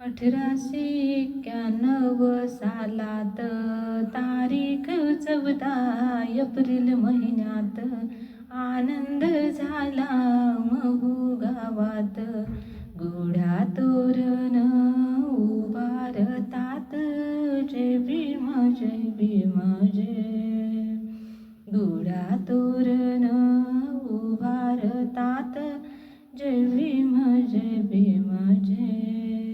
अठराशे एक्क्याण्णव सालात तारीख चौदा एप्रिल महिन्यात आनंद झाला महू गावात. गुढा तोरण उभारतात. जय भीम जय भीम जय. गुढा तोरण उभारतात. जय भीम जय भीम जय.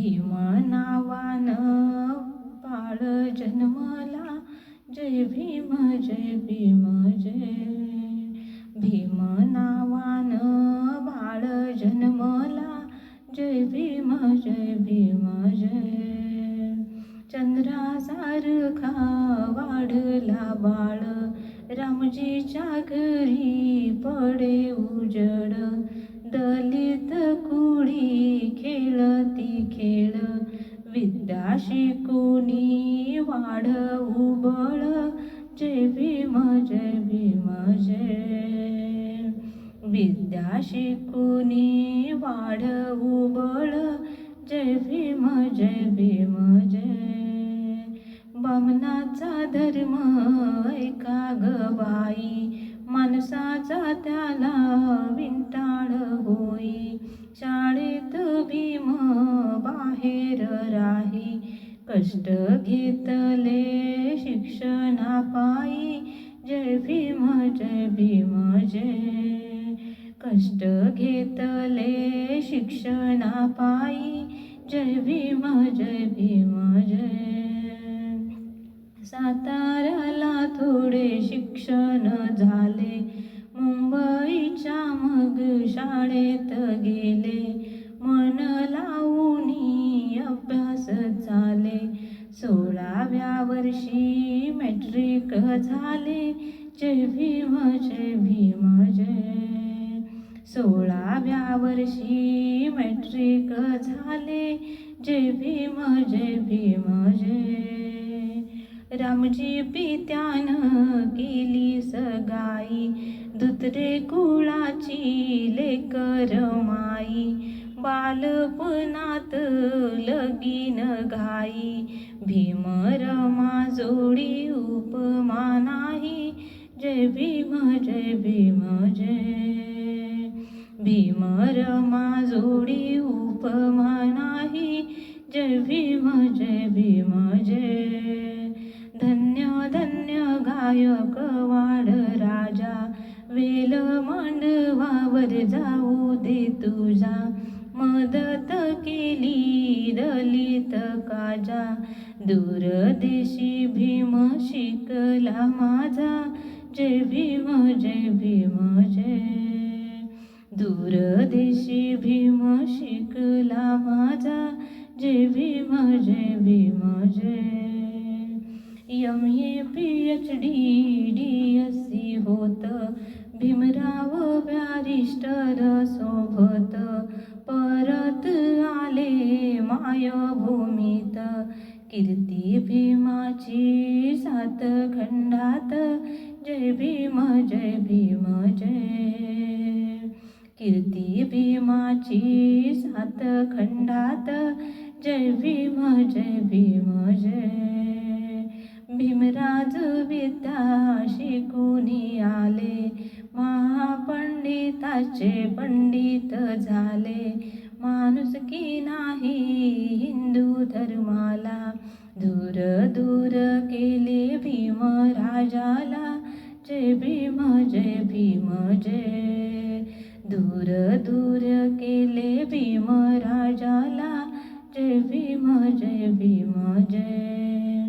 भीम नावान बाळ जन्मला. जय भीम जय भीम जय. भीम नावान बाळ जन्मला. जय भीम जय भीम जय. चंद्रासारखा वाढला बाळ. रामजीच्या घरी पडे उजड. दलित कुळी खेळती खेळ विद्या शिकुनी वाढ उबळ. जय भीम जय भीम जय. विद्या शिकुनी वाढ उबळ. जय भीम जय भीम जय. बमनाचा धर्म ऐका ग कष्ट घेतले शिक्षणा पायी जय भीम जय भीम जय. कष्ट घेतले शिक्षणा पायी जय भीम जय भीम जय. साताऱ्याला थोडे शिक्षण झाले. मुंबईच्या मग शाळेत गेले. मन लावूनी अभ्यास झाले. सोळाव्या वर्षी मॅट्रिक झाले. जय भीम जय भीम जय सोळाव्या वर्षी मॅट्रिक झाले. जय भीम जय भीम जय रामजी पित्यानं केली सगाई. दुतरे कुळाची लेकर माई. बालपणात लगीन घाई भीम रमा जोडी उपमा नाही. जय भीम जय भीम जय भीम रमा जोडी उपमा नाही. जय भीम जय भीम जय धन्य धन्य गायक वाड राजा. वेल मांडवावर जाऊ दे तुझा. मदत केली दलित काजा. दूरदेशी भीम शिकला माझा. जय भीम जय भीम जय. दूरदेशी भीम शिकला माझा. जय भीम जय भीम जय. M A P H D D S C होत. भीमराव बॅरिस्टर सोबत परत आले मायभूमीत. कीर्ती भीमाची सात खंडात. जय भीम जय भीम जय. कीर्ती भीमाची सात खंडात. जय भीम जय भीम जय. भीमराज विद्या शिकुनी आले? महापंडिताचे पंडित झाले. माणूस की नाही हिंदू धर्माला दूर दूर केले भीम राजाला. जय भीम जय भीम जय. दूर दूर केले भीम राजाला. जय भीम जय भीम जय.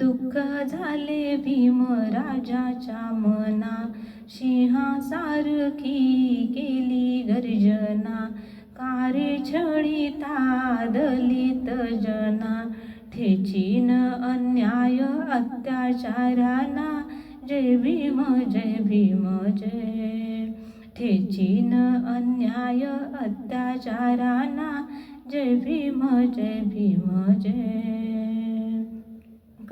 दुःख झाले भीम राजाच्या मना सिंहासारखी केली गर्जना. कारे छळीता दलित जना. ठेचीन अन्याय अत्याचाराना. जय भीम जय भीम जय. ठेचीन अन्याय अत्याचाराना. जय भीम जय भीम जय.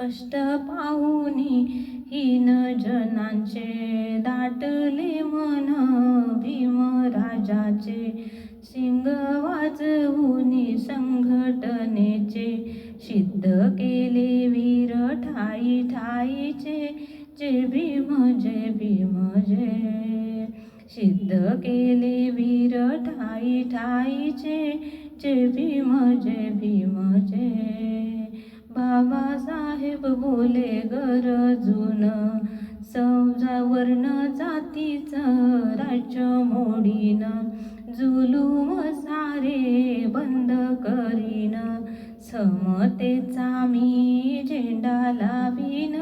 कष्ट पाहुनी हीन जनांचे दाटले मन भीम राजाचे सिंग वाजवूनी संघटनेचे सिद्ध केले वीर ठाई ठाईचे. जय भीम जय भीम जय. सिद्ध केले वीर ठाई ठाईचे. जय भीम जय भीम जय. बाबासाहेब बोले गरजून समजा वर्ण जातीचं राज्य मोडीन जुलूम सारे बंद करीन समतेचा मी झेंडा लावीन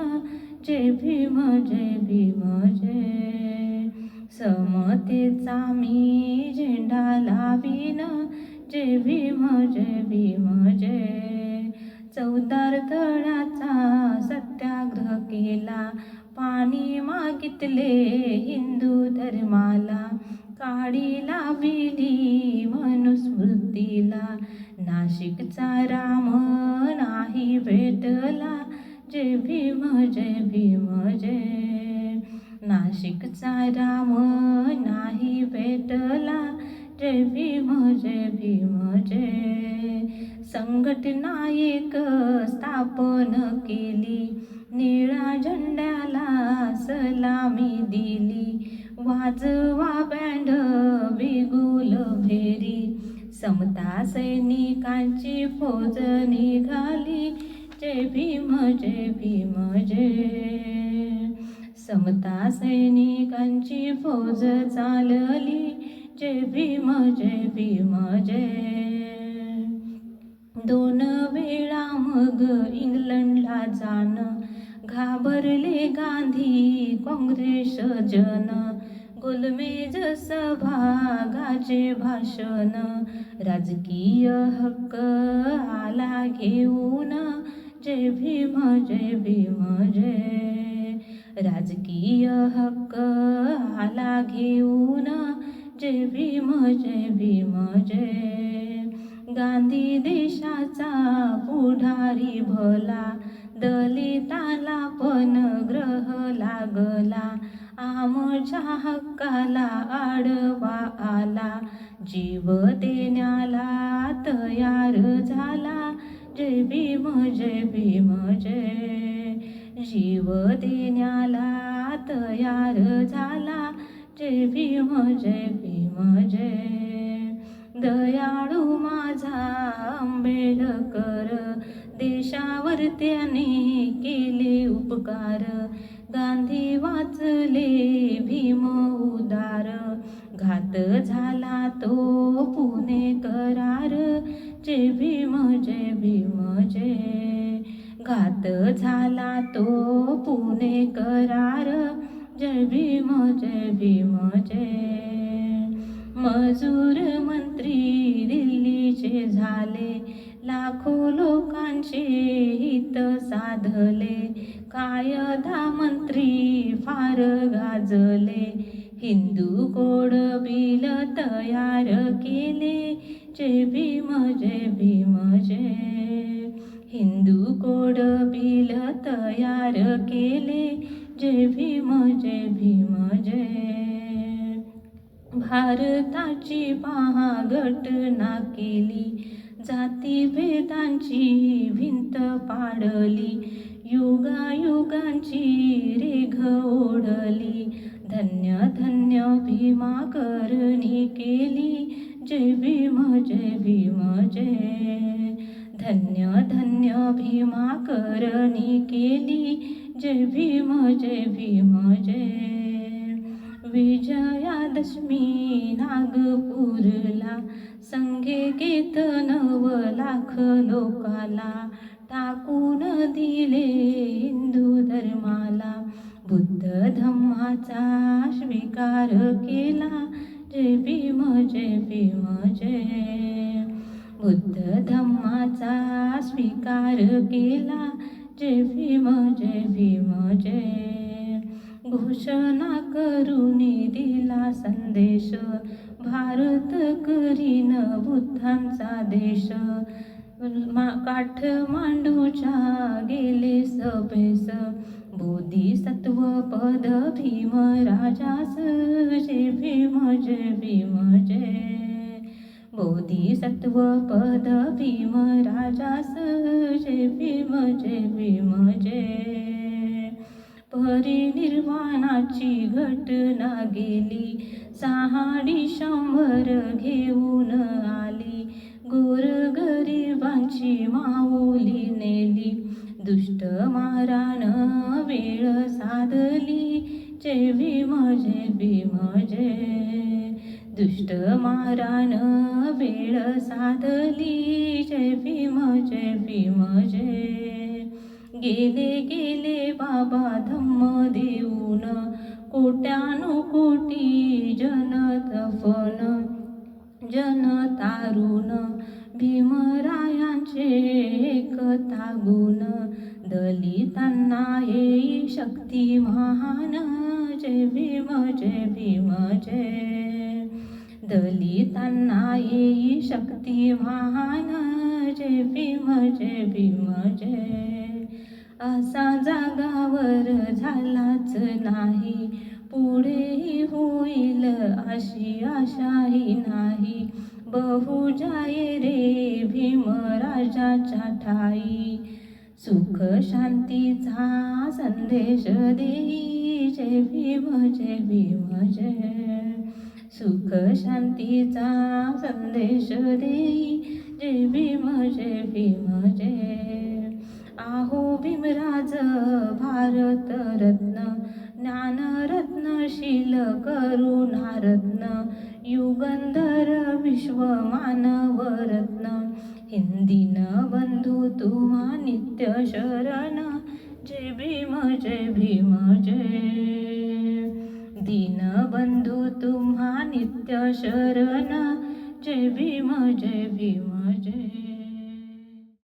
जय भीम जय भीम जय. समतेचा मी झेंडा लावीन जय भीम जय भीम जय चौदार तळाचा सत्याग्रह केला. पाणी मागितले हिंदू धर्माला. काळी लाविली मनुस्मृतीला. नाशिकचा राम नाही भेटला. जय भीम जय भीम जय. नाशिकचा राम नाही भेटला. जय भीम जय भीम जय संघटनायक स्थापन केली निळा झेंड्याला सलामी दिली वाजवा बँड बिगुल फेरी समता सैनिकांची फौज निघाली जय भीम जय भीम जय समता सैनिकांची फौज चालली जय भीम जय भीम जय दोन वेळा मग इंग्लंडला जाणं घाबरले गांधी काँग्रेस जन. गोलमेज सभागाचे भाषण राजकीय हक्क आला घेऊन. जय भीम जय भीम जय राजकीय हक्क आला घेऊन. जय भीम जय भीम जय गांधी देशाचा पुढारी भला दलिताला पण ग्रह लागला. आमच्या हक्काला आडवा आला. जीव देण्याला तयार झाला. जय भीम जय भीम जय जीव देण्याला तयार झाला. जय भीम जय भीम जय दयाळू माझा आंबेडकर देशावर त्याने केले उपकार. गांधी वाचले भीम उदार. घात झाला तो पुणे करार. जय भीम जय भीम जय घात झाला तो पुणे करार. जय भीम जय भीम जय. मजूर मंत्री दिल्लीचे झाले. लाखो लोकांचे हित साधले. कायदा मंत्री फार गाजले. हिंदू कोड बिल तयार केले. जय भीम जय भीम जय. हिंदू कोड बिल तयार केले. जय भीम जय भीम जय भारताची पहा घटना केली जातीभेदांची भिंत पाडली युगायुगांची रेघ ओढली धन्य धन्य भीमा करणी केली जय भीम जय भीम जय धन्य धन्य भीमा करणी केली जय भीम जय भीम जय विजयादशमी नागपूरला संघे नव लाख लोकाला टाकून दिले हिंदू धर्माला. बुद्ध धम्माचा स्वीकार केला जय भीम जय भीम जय बुद्ध धम्माचा स्वीकार केला जय भीम जय भीम जय घोषणा करुणी दिला संदेश. भारत करीन बुद्धांचा देश. मा काठ मांडूच्या गेले सभेस. बोधिसत्व पद भीम राजास. जय भीम जय भीम जय बोधिसत्व पद भीम राजास जय भीम जय भीम जय परिनिर्वाणाची घटना गेली सहाडी शंभर घेऊन आली. गोरगरिबांची माऊली नेली. दुष्ट मारान वेळ साधली. जय भीम जय भीम जय दुष्ट मारान वेळ साधली. जय भीम जय भीम जय. गेले गेले बाबा धम्म देऊन. कोट्यानु कोटी जन तफन जन तारुण. भीमरायांचे एकता गुण. दलितांना येई शक्ती महान. जय भीम जय भीम जय. दलितांना येई शक्ती महान जय भीम जय भीम जय असा जागावर झालाच नाही पुढेही होईल अशी आशाही नाही. बहु जाय रे भीमराजाच्या ठाई सुख शांतीचा संदेश देई जय भीम जय भीम जय सुख शांतीचा संदेश देई जय भीम जय भीम जय आहो भीमराज भारत रत्न ज्ञानरत्न शील करुणारत्न युगंधर विश्व मानव रत्न. हिंदीन बंधू तुम्हा नित्य शरण जय भीम जय भीम जय दीन बंधू तुम्हा नित्य शरण. जय भीम जय भीम जय